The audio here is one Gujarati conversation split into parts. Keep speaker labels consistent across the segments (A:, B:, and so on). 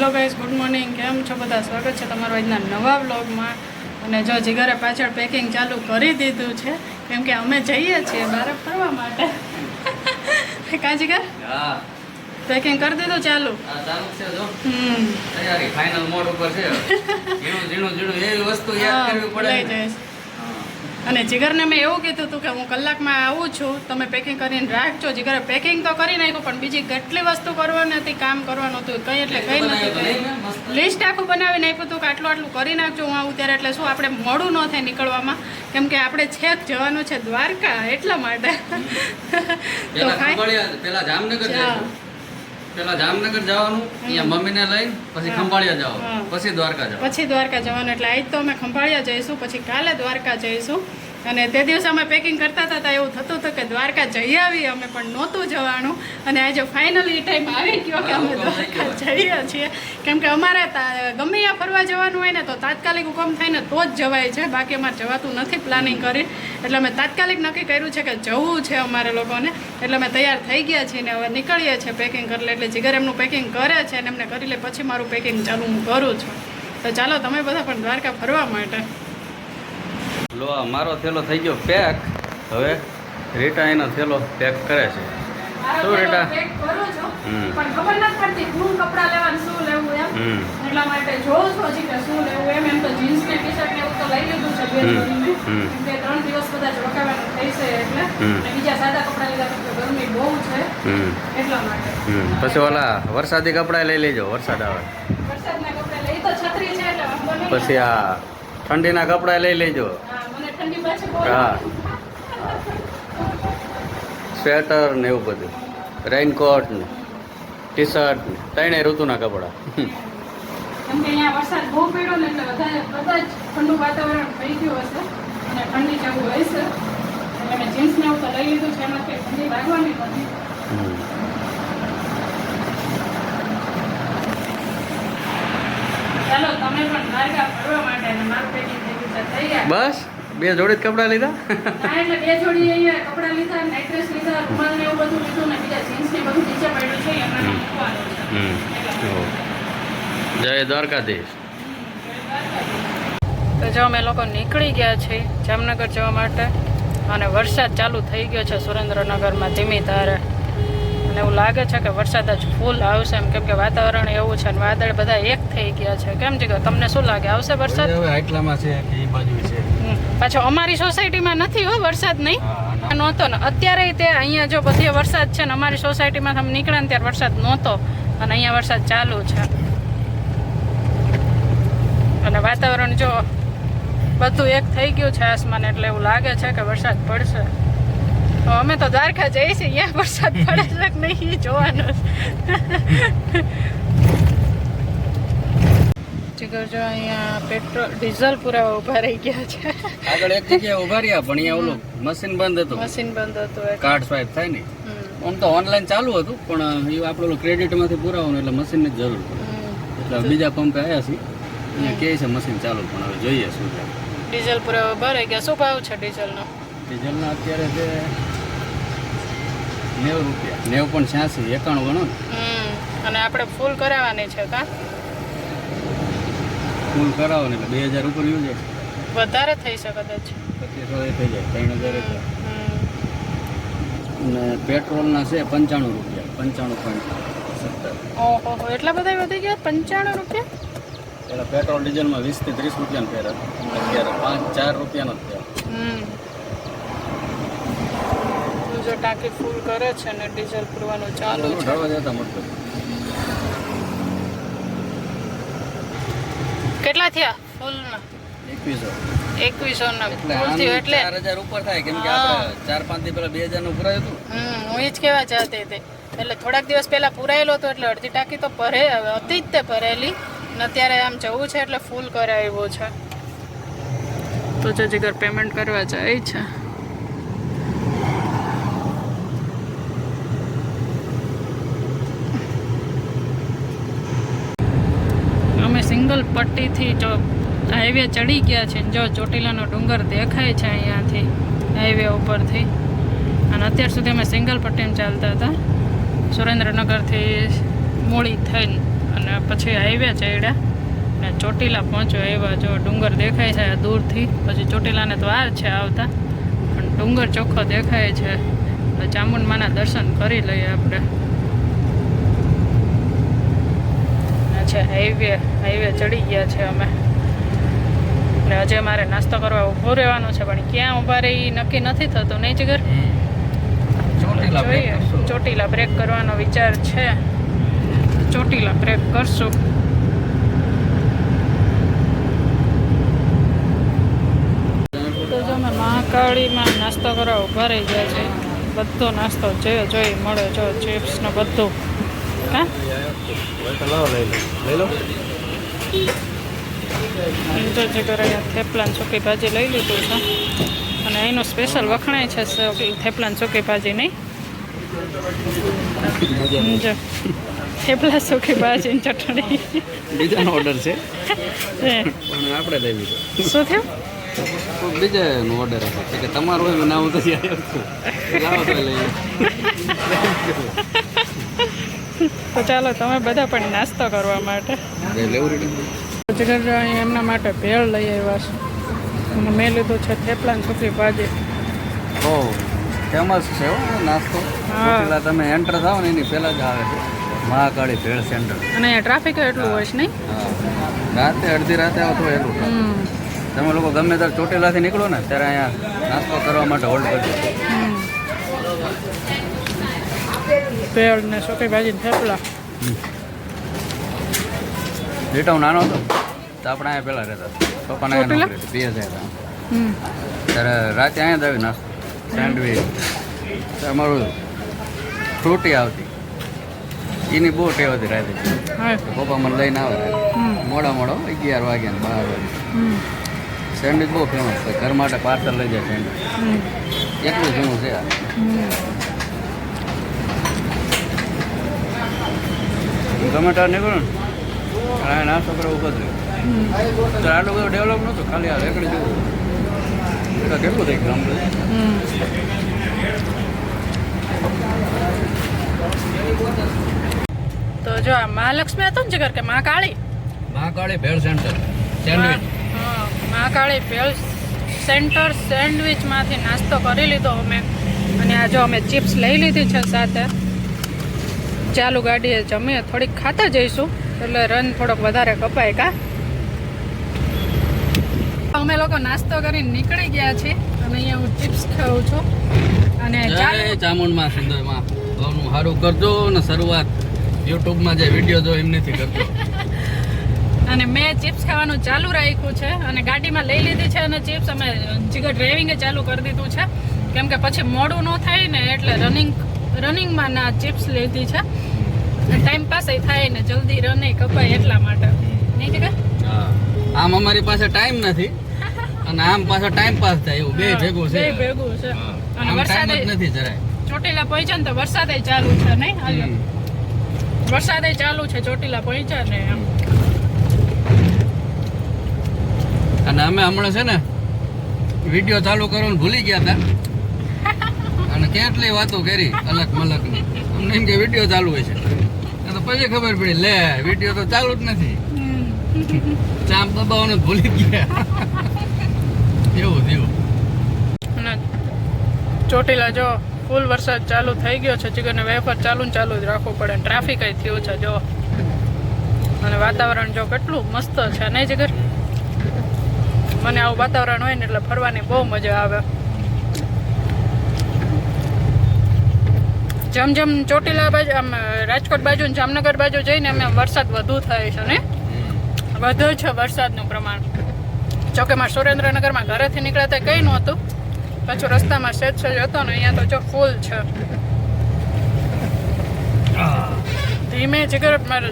A: Hello guys good morning. કેમ છો બધા? સ્વાગત છે તમારા આજના નવા વ્લોગમાં. અને જો જીગરે પાછળ પેકિંગ ચાલુ કરી દીધું છે કેમ કે અમે જઈએ છીએ બહાર ફરવા માટે. કા જીગર? પેકિંગ કરી દીધું ચાલુ? હમ.
B: તૈયારી ફાઇનલ મોડ ઉપર છે. ઝીણું ઝીણું એવી વસ્તુ યાદ કરવી પડે
A: અને જીગરને મેં એવું કીધું હતું કે હું કલાકમાં આવું છું તમે પેકિંગ કરીને રાખજો. જીગરે પેકિંગ તો કરી નાખ્યું પણ બીજી કેટલી વસ્તુ કરવાની હતી કામ કરવાનું હતું કંઈ એટલે કંઈ નથી. લિસ્ટ આખું બનાવી નાખ્યું હતું કે આટલું આટલું કરી નાખજો હું આવું ત્યારે એટલે શું આપણે મોડું ન થાય નીકળવામાં? કેમ કે આપણે છેક જવાનું છે દ્વારકા એટલા માટે. તો
B: જામનગર પેલા જામનગર જવાનું અહીંયા મમ્મીને લઈને પછી ખંભાળિયા. જવાનું પછી દ્વારકા જવાનું.
A: પછી દ્વારકા જવાનું એટલે આજ તો અમે ખંભાળિયા જઈશું પછી કાલે દ્વારકા જઈશું. અને તે દિવસે અમે પેકિંગ કરતા હતા એવું થતું હતું કે દ્વારકા જઈ આવીએ અમે પણ નહોતું જવાનું. અને આજે ફાઇનલી ટાઈમ આવી ગયો કે અમે દ્વારકા જઈએ છીએ. કેમ કે અમારે તા- ગમે ત્યાં ફરવા જવાનું હોય ને તો તાત્કાલિક હુકમ થાય ને તો જ જવાય છે. બાકી અમારે જવાતું નથી પ્લાનિંગ કરી. એટલે અમે તાત્કાલિક નક્કી કર્યું છે કે જવું છે અમારે લોકોને. એટલે અમે તૈયાર થઈ ગયા છીએ ને હવે નીકળીએ છીએ પેકિંગ કરી એટલે જીગર એમનું પેકિંગ કરે છે અને એમને કરી લે. પછી મારું પેકિંગ ચાલુ હું કરું છું. તો ચાલો તમે બધા પણ દ્વારકા ફરવા માટે.
B: લો આ મારો થેલો થઈ ગયો પેક હવે રીટા એનો થેલો પેક કરે છે. શું રેટા? પછી ઓલા વરસાદી કપડા લઈ લેજો વરસાદ આવે. પછી આ ઠંડીના કપડાં લઈ લેજો.
A: હા.
B: સ્વેટર ને એવું બધું. રેઇનકોટ ને ટી શર્ટ ને ત્રણેય ઋતુના કપડાં.
A: ચાલો તમે પણ ફરવા માટે તૈયાર
B: બસ. બે જોડી જ કપડાં લીધા?
A: એટલે બે જોડી કપડાં લીધા નાઇટ લીધા રૂમાલ ને એવું બધું લીધું ને બીજા જીન્સ ને બધું નીચે પડ્યું છે એમાં મૂકવાનું છે.
B: હમ. હો. જય દ્વારકાધીશ.
A: તો જો અમે લોકો નીકળી ગયા છીએ જામનગર જવા માટે અને વરસાદ ચાલુ થઈ ગયો છે સુરેન્દ્રનગરમાં ધીમી ધારે. અને એવું લાગે છે કે વરસાદ જ ફૂલ આવશે એમ કેમ કે વાતાવરણ એવું છે અને વાદળ બધા એક થઈ ગયા છે. કેમ છે તમને શું લાગે? આવશે વરસાદ?
B: હવે આટલામાં છે કે એ બાજુ છે.
A: પાછો અમારી સોસાયટીમાં નથી હો, વરસાદ નહીં. નહોતો ને. અત્યારે તે અહીંયા જો બધે વરસાદ છે ને, અમારી સોસાયટીમાં તમે નીકળ્યા ને ત્યારે વરસાદ નહોતો. અને અહીંયા વરસાદ ચાલુ છે. અને વાતાવરણ જો બધું એક થઈ ગયું છે આસમાન એટલે એવું લાગે છે કે વરસાદ પડશે. તો અમે તો દ્વારકા જઈએ છીએ, અહીંયા વરસાદ પડે છે કે નહીં જોવાનું. જીગર જો અહીંયા પેટ્રોલ ડીઝલ પુરાવા ઊભા રહી ગયા છે.
B: આગળ એક જગ્યાએ ઊભા રહ્યા પણ અહીંયા ઓલું મશીન બંધ હતું.
A: મશીન બંધ હતું
B: કાર્ડ સ્વાઈપ થાય ને આમ તો ઓનલાઈન ચાલુ હતું પણ એ આપણે ક્રેડિટમાંથી પુરાવાનું એટલે મશીનની જરૂર એટલે બીજા પંપે આવ્યા છીએ. અહીંયા કહે છે મશીન ચાલુ પણ હવે જોઈએ શું થાય.
A: ડીઝલ પુરાવા રહી ગયા. શું ભાવ છે ડીઝલનો?
B: ડીઝલના અત્યારે છે નેવું રૂપિયા. નેવું પણ છ્યાસી એકાણું ગણો ને.
A: અને આપણે ફૂલ કરાવવાની છે કા?
B: ફૂલ કરાવો ને એટલે બે હજાર ઉપર યુ જાય
A: વધારે થઈ શકે કદાચ.
B: પચીસો એ થઈ જાય ત્રણ હજાર ને પેટ્રોલના છે પંચાણું રૂપિયા પંચાણું પોઈન્ટ સત્તર.
A: ઓહો એટલા બધા વધી ગયા? પંચાણું રૂપિયા?
B: પેલા પેટ્રોલ ડીઝલમાં વીસથી ત્રીસ રૂપિયાનો ફેર હતો. અત્યારે પાંચ ચાર રૂપિયાનો જ
A: તું જો ટાંકી ફૂલ કરે છે ને ડીઝલ પૂરવાનું ચાલુ છે
B: ઢળવા જતા મળતો
A: કેટલા થયા? ફૂલના.
B: એકવીસો.
A: એકવીસો ના
B: એટલે
A: ફૂલ થયું એટલે?
B: ચાર હજાર ઉપર થાય કેમ કે આપણે ચાર પાંચ દિવસ પેલા બે હજારનું પુરાયું હતું
A: હમ હું એ જ કહેવા ચાહતી હતી. એટલે થોડાક દિવસ પહેલા પુરાયેલો હતો એટલે અડધી ટાંકી તો ભરે હતી જ તે ભરેલી. ને અત્યારે આમ જવું છે એટલે ફૂલ કરાવ્યું છે. તો જો જીગર પેમેન્ટ કરવા જાય છે. સિંગલ પટ્ટીથી જો હાઈવે ચડી ગયા છે જો ચોટીલાનો ડુંગર દેખાય છે અહીંયાથી હાઈવે ઉપરથી. અને અત્યાર સુધી અમે સિંગલ પટ્ટીમાં ચાલતા હતા. સુરેન્દ્રનગરથી મૂળી થઈને અને પછી હાઈવે ચડ્યા. અને ચોટીલા પહોંચ્યો એવા જો ડુંગર દેખાય છે દૂરથી. પછી ચોટીલાને તો વાર છે આવતા. પણ ડુંગર ચોખ્ખો દેખાય છે. ચામુંડમાના દર્શન કરી લઈએ આપણે આ છે હાઈવે હાઈવે ચડી ગયા છે અમે. ને હજે મારે નાસ્તો કરવા ઊભું રહેવાનું છે પણ ક્યાં ઊભા રહી નક્કી નથી થતું નહીં જગર જોઈએ ચોટીલા બ્રેક કરવાનો વિચાર છે. ચોટીલા બ્રેક કરશું. તો જો અમે મહાકાળીમાં નાસ્તો કરવા ઊભા રહી ગયા છે બધો નાસ્તો જે જોઈ મળે જો ચિપ્સ ને બધું.
B: લો
A: જો અહીંયા થેપલાન સૂકી ભાજી લઈ લીધું છે અને અહીંનું સ્પેશિયલ વખણાય છે થેપલાન સૂકી ભાજી નહીં થેપલા સૂકી ભાજી ની ચટણી
B: બીજાનો ઓર્ડર છે પણ આપણે લઈ લીધો
A: શું થયું
B: બીજાનો ઓર્ડર હતો કે તમારું હોય ના હું તો લાવો તો લઈ
A: તો ચાલો તમે બધા પણ નાસ્તો કરવા માટે.
B: કઈ લેવું રેડી
A: જગર અહીં એમના માટે ભેળ લઈ આવ્યા છે. અને મેં લીધું છે થેપલાન સુખી ભાજી.
B: બહુ ફેમસ છે નાસ્તો. ચોટીલા તમે એન્ટર થાવ ને એની પહેલાં જ આવે છે. મહાકાળી ભેળ સેન્ટર.
A: અને અહીંયા ટ્રાફિક એટલું હોય છે નહીં?
B: રાતે અડધી રાતે આવો તો એટલું તમે લોકો ગમે ત્યારે ચોટેલાથી નીકળો ને ત્યારે અહીંયા નાસ્તો કરવા માટે હોલ્ડ કરજો.
A: ભેળ ને સોકી ભાજી ને થેપલા
B: રીટા હું નાનો હતો. તો આપણે અહીંયા પહેલાં રહેતા પપ્પાને અહીંયા? નોકરી હતી. પીએસ હતા. ત્યારે રાતે અહીંયા જ આવી નાસ્તો. સેન્ડવીચ અમારું ફ્રૂટી આવતી. એની બહુ ટેવ હતી રાતે. પપ્પા મને લઈને આવે. મોડા મોડો અગિયાર વાગ્યા ને બાર વાગે. સેન્ડવીચ બહુ ફેમસ છે. ઘર માટે પાર્સલ લઈ જાય સેન્ડવીચ એટલું જૂનું છે આ.
A: હમ
B: ગમે ત્યારે નીકળો ને આ છોકરા કરવા
A: થયો.
B: તો આટલું બધું ડેવલપ નહોતું ખાલી આ રેકડી જેવું. એટલે કેટલું થઈ ગયું આમ તો.
A: જો આ મહાલક્ષ્મી હતો ને જગર કે મા Mahakali?
B: Mahakali bhel center sandwich.
A: મા કાળી ભેળ સેન્ટર સેન્ડવિચમાંથી નાસ્તો કરી લીધો અમે. અને આ જો અમે ચિપ્સ લઈ લીધી છે સાથે. ચાલુ ગાડીએ જમીએ થોડીક ખાતા જઈશું. એટલે રન થોડોક વધારે કપાય કા? અમે લોકો નાસ્તો કરીને નીકળી ગયા છીએ. અને અહીંયા હું ચિપ્સ ખાઉં છું. અને
B: ચામુંડમાં સુંદરમાં ભાવનું સારું કરજો અને શરૂઆત યુટ્યુબમાં જે વીડિયો જો એમનેથી કરજો.
A: અને મેં ચિપ્સ ખાવાનું ચાલુ રાખ્યું છે અને ગાડીમાં લઈ લીધી છે અને ચિપ્સ અમે જીગર ડ્રાઇવિંગે ચાલુ કરી દીધું છે. કેમ કે પછી મોડું ન થાય ને એટલે રનિંગ રનિંગમાં ના ચિપ્સ લીધી છે. ટાઈમ પાસ થાય ને જલ્દી રને કપાય એટલા માટે. નહીં
B: આમ અમારી પાસે ટાઈમ નથી. અને આમ પાછો ટાઈમ પાસ થાય એવું. બે ભેગું છે.
A: બે ભેગું છે. અને વરસાદ
B: નથી જરાય.
A: ચોટીલા પહોંચે ને તો વરસાદ ચાલુ છે નહીં? હાલ. વરસાદ ચાલુ છે ચોટીલા પહોંચ્યા ને એમ.
B: અને અમે હમણાં છે ને વીડિયો ચાલુ કરવાનું ભૂલી ગયા હતા. કેટલી વાતો કરી? અલગ મલકની અમને એમ કે વીડિયો ચાલુ હોય છે તો પછી ખબર પડી, લે, વીડિયો તો ચાલુ જ નથી. ચામ દબાવવાનું ભૂલી ગયા. એવું
A: એવું. ચોટીલા જો, ફૂલ વરસાદ ચાલુ થઈ ગયો છે, જીગરને વેફર ચાલુ ને ચાલુ જ રાખવું પડે ટ્રાફિક થયું છે, જો. અને વાતાવરણ જો કેટલું મસ્ત છે, નહીં જીગર? મને આવું વાતાવરણ હોય ને એટલે ફરવાની બહુ મજા આવે. જેમ જેમ ચોટીલા બાજુ આમ રાજકોટ બાજુ ને જામનગર બાજુ જઈને અમે વરસાદ વધુ થાય છે ને? વધુ છે વરસાદનું પ્રમાણ. જોકે મારે સુરેન્દ્રનગરમાં ઘરેથી નીકળ્યા ત્યાં કંઈ નહોતું. પાછું રસ્તામાં સેજ સેજ હતો ને અહીંયા તો જો ફૂલ છે. ધીમે જીગર મારે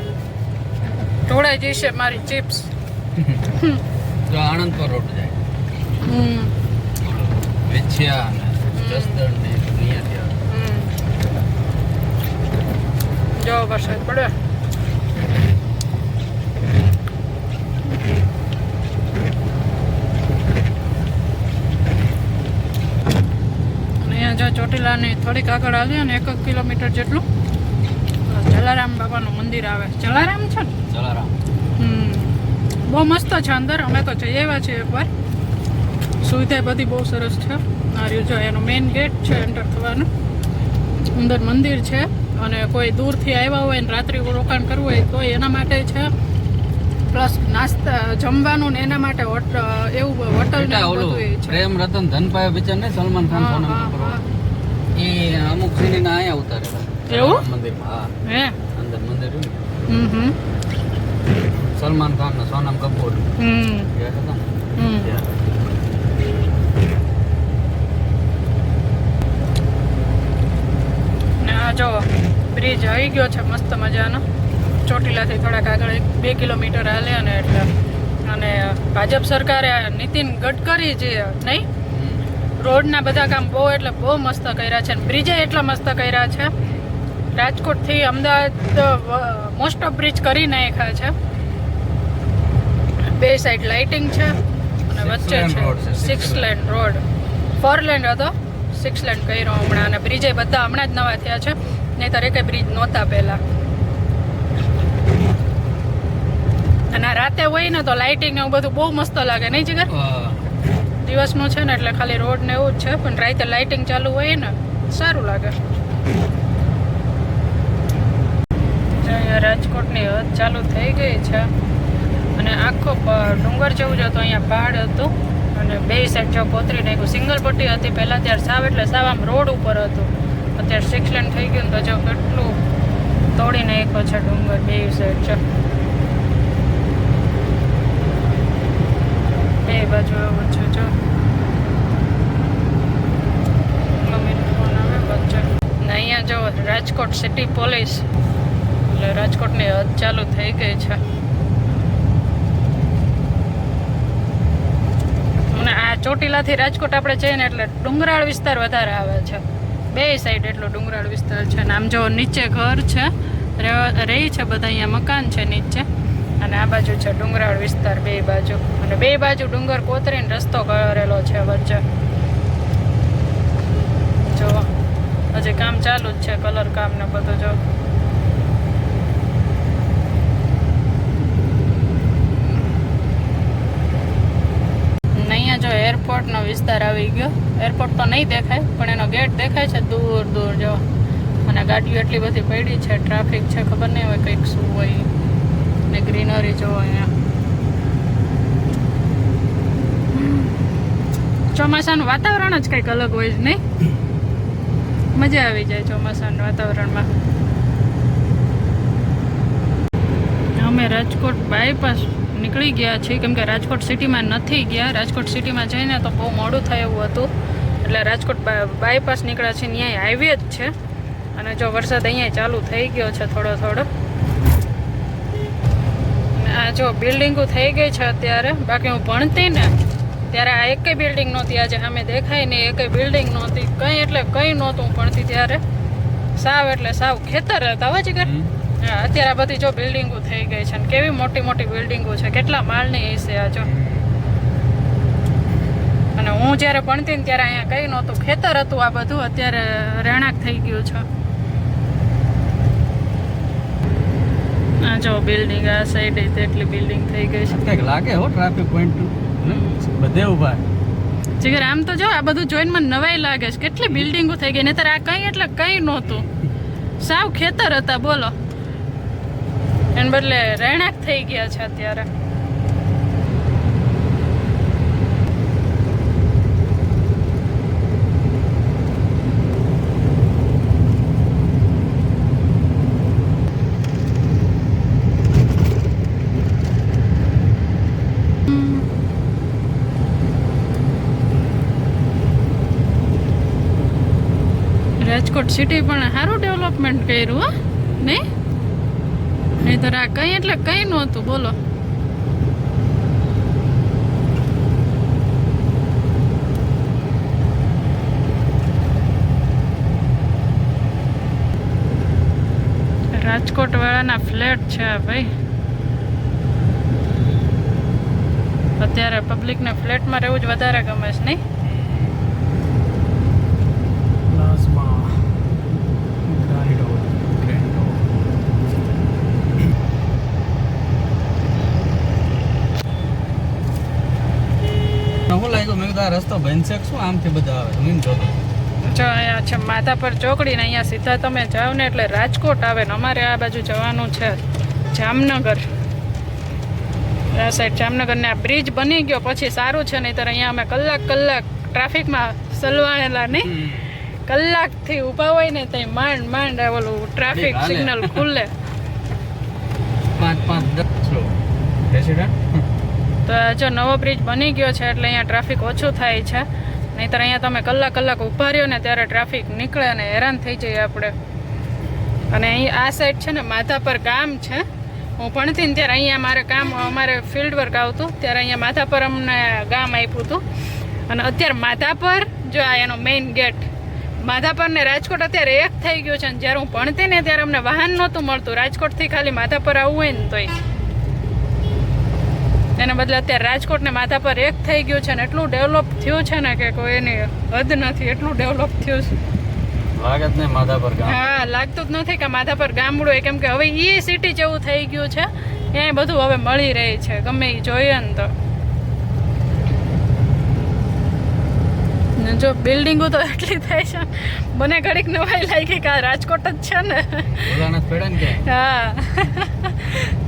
A: ઢોળાઈ જશે મારી ચિપ્સ.
B: આણંદ પર રોડ જાય.
A: હમ.
B: વેચ્યા જસદણ ને અહીંયા ત્યાં.
A: હમ. જો વરસાદ પડ્યો અને અહીંયા જો ચોટીલાની થોડીક આગળ આવ્યા ને એક એક કિલોમીટર જેટલું. જલા જલારામ બાબાનું મંદિર આવે. જલારામ છે ને?
B: જલારામ.
A: હમ. બહુ મસ્ત છે અંદર. અમે તો જઈ આવ્યા છીએ એકવાર. સુવિધા બધી બહુ સરસ છે. આ રહ્યું જો એનો મેઇન ગેટ છે એન્ટર થવાનું. અંદર મંદિર છે. અને કોઈ દૂરથી આવ્યા હોય ને રાત્રિ રોકાણ કરવું હોય તો એના માટે છે. પ્લસ નાસ્તા જમવાનું ને એના માટે એવું હોટલ
B: પ્રેમ રતન ધનપાયો પિક્ચર ને સલમાન ખાન
A: હા, હા,
B: એ અમુક સીની ના અહીંયા ઉતારે
A: એવું?
B: મંદિરમાં હા.
A: હે?
B: અંદર મંદિર
A: હમ હમ.
B: સલમાન ખાન ને સોનમ કપૂર.
A: હમ. હમ
B: ત્યારે.
A: ને આ જો બ્રિજ આવી ગયો છે મસ્ત મજાનો. ચોટીલાથી થોડાક આગળ એક બે કિલોમીટર હાલે અને એટલે અને ભાજપ સરકારે નીતિન ગડકરી જે નહીં રોડના બધા કામ બહુ એટલે બહુ મસ્ત કર્યા છે બ્રિજે એટલા મસ્ત કર્યા છે. રાજકોટથી અમદાવાદ મોસ્ટ ઓફ બ્રિજ કરી નાખ્યા છે. બે સાઈડ લાઇટિંગ છે અને વચ્ચે છે six
B: land
A: lane road four lane હતો. સિક્સ લેન કર્યો હમણાં અને બ્રિજે બધા હમણાં જ નવા થયા છે. નહીંતર એકે બ્રિજ નહોતા પહેલા. અને રાતે હોય ને તો લાઇટિંગ ને એવું બધું બહુ મસ્ત લાગે નહીં જીગર. દિવસનું છે ને એટલે ખાલી રોડ ને એવું જ છે પણ રાતે લાઇટિંગ ચાલુ હોય ને સારું લાગે. રાજકોટની હદ ચાલુ થઈ ગઈ છે. અને આખો ડુંગર જેવું જ હતું અહીંયા પહાડ હતું. અને બે સાઈડ જો કોતરી નાખ્યું. સિંગલ પટ્ટી હતી પહેલાં, ત્યારે સાવ એટલે સાવ આમ રોડ ઉપર હતું. અત્યારે સિક્સ લેન થઈ ગયું તો જો કેટલું તોડી નાખ્યો છે ડુંગર બે સાઈડ છે બે બાજુ એવું છે, જો. અહીંયા જો રાજકોટ સિટી પોલીસ એટલે રાજકોટની હદ ચાલુ થઈ ગઈ છે અને આ ચોટીલાથી રાજકોટ આપણે જઈએ ને એટલે ડુંગરાળ વિસ્તાર વધારે આવે છે. બે સાઈડ એટલો ડુંગરાળ વિસ્તાર છે ને આમ જો નીચે ઘર છે રહી છે બધા અહીંયા મકાન છે નીચે. અને આ બાજુ છે ડુંગરાળ વિસ્તાર બે બાજુ. અને બે બાજુ ડુંગર કોતરીને રસ્તો કરેલો છે વચ્ચે. જો, હજી કામ ચાલુ જ છે, કલર કામ ને બધું જો ને અહીંયા જો એરપોર્ટનો વિસ્તાર આવી ગયો. એરપોર્ટ તો નહીં દેખાય, પણ એનો ગેટ દેખાય છે દૂર દૂર, જો. અને ગાડીઓ એટલી બધી પડી છે ટ્રાફિક છે, ખબર નહીં હોય કંઈક શું હોય. ને ગ્રીનરી જો અહીંયા. ચોમાસાનું વાતાવરણ જ કંઈક અલગ હોય જ નહીં? મજા આવી જાય ચોમાસાના વાતાવરણમાં. અમે રાજકોટ બાયપાસ નીકળી ગયા છીએ. કેમ કે રાજકોટ સિટીમાં નથી ગયા. રાજકોટ સિટીમાં જઈને તો બહુ મોડું થાય એવું હતું. એટલે રાજકોટ બાયપાસ નીકળ્યા છે ત્યાં હાઈવે જ છે. અને જો વરસાદ અહીંયા ચાલુ થઈ ગયો છે થોડો થોડો. આ જો બિલ્ડિંગો થઈ ગઈ છે અત્યારે. બાકી હું ભણતી ને ત્યારે આ એકેય બિલ્ડિંગ નહોતી. આજે સામે દેખાય નહીં એકેય બિલ્ડિંગ નહોતી. કંઈ એટલે કંઈ નહોતું ભણતી ત્યારે. સાવ એટલે સાવ ખેતર હતા
B: હવે.
A: હા અત્યારે આ બધી જો બિલ્ડિંગો થઈ ગઈ છે અને કેવી મોટી મોટી બિલ્ડિંગો છે કેટલા માળની હશે આ જો. અને હું જ્યારે ભણતી ને ત્યારે અહીંયા કંઈ નહોતું ખેતર હતું આ બધું અત્યારે રહેણાંક થઈ ગયું છે. આ જો બિલ્ડિંગ આ સાઈડ એટલી બિલ્ડિંગ થઈ ગઈ છે.
B: કંઈક લાગે હો ટ્રાફિક પોઈન્ટ બધે ઊભા
A: જીગર આમ તો જો આ બધું જોઈને મને નવાઈ લાગે છે. કેટલી બિલ્ડિંગો થઈ ગઈ નહીતર આ કંઈ એટલે કંઈ નહોતું. સાવ ખેતર હતા બોલો. એને બદલે રહેણાંક થઈ ગયા છે અત્યારે. રાજકોટ સિટી પણ સારું ડેવલપમેન્ટ કર્યું નહીં? નહીતર આ કંઈ એટલે કંઈ નહોતું બોલો. રાજકોટ વાળાના ફ્લેટ છે ભાઈ. અત્યારે પબ્લિકને ફ્લેટમાં રહેવું જ વધારે ગમે છે, નહીં?
B: આ રસ્તો બનશે કે શું આમથી બધા આવે? તમે જોતો.
A: જો અહીંયા છે માથા પર ચોકડી ને અહીંયા સીધા તમે જાઓ ને એટલે રાજકોટ આવે ને અમારે આ બાજુ જવાનું છે જામનગર. આ સાઈડ જામનગર ને આ બ્રિજ બની ગયો પછી સારું છે નહીંતર અહીંયા અમે કલાક કલાક ટ્રાફિકમાં સલવાણેલા નહીં કલાકથી ઊભા હોય ને ત્યાં માંડ માંડ ઓલું ટ્રાફિક સિગ્નલ ખુલે.
B: પાંચ પાંચ દસ રેસિડન્ટ
A: તો જો નવો બ્રિજ બની ગયો છે એટલે અહીંયા ટ્રાફિક ઓછું થાય છે. નહીંતર અહીંયા તમે કલાક કલાક ઊભા રહ્યો ને ત્યારે ટ્રાફિક નીકળે અને હેરાન થઈ જઈએ આપણે. અને અહીં આ સાઈડ છે ને માથા પર ગામ છે. હું ભણતી ને ત્યારે અહીંયા મારે કામ, અમારે ફિલ્ડ વર્ક આવતું. ત્યારે અહીંયા માધાપર અમને ગામ આપ્યું હતું. અને અત્યારે માધાપર, જો આ એનો મેઇન ગેટ માધાપર ને રાજકોટ અત્યારે એક થઈ ગયું છે. અને જ્યારે હું ભણતી ને ત્યારે અમને વાહન નહોતું મળતું. રાજકોટથી ખાલી માધાપર આવવું હોય ને તોય. એના બદલે અત્યારે રાજકોટ ને માથા પર એક થઈ ગયું છે ને એટલું ડેવલપ થયું છે ને કે કોઈ એની હદ નથી એટલું ડેવલપ થયું છે.
B: લાગે નહીં માધા પર ગામ.
A: હા લાગતું જ નથી કે માથા પર ગામડું હોય. કેમ કે હવે એ સિટી જેવું થઈ ગયું છે. એ બધું હવે મળી રહે છે ગમે એ જોઈએ ને તો. જો બિલ્ડિંગો તો એટલી થાય છે મને ઘડીક નવાઈ લાગી કે આ રાજકોટ જ છે ને. હા.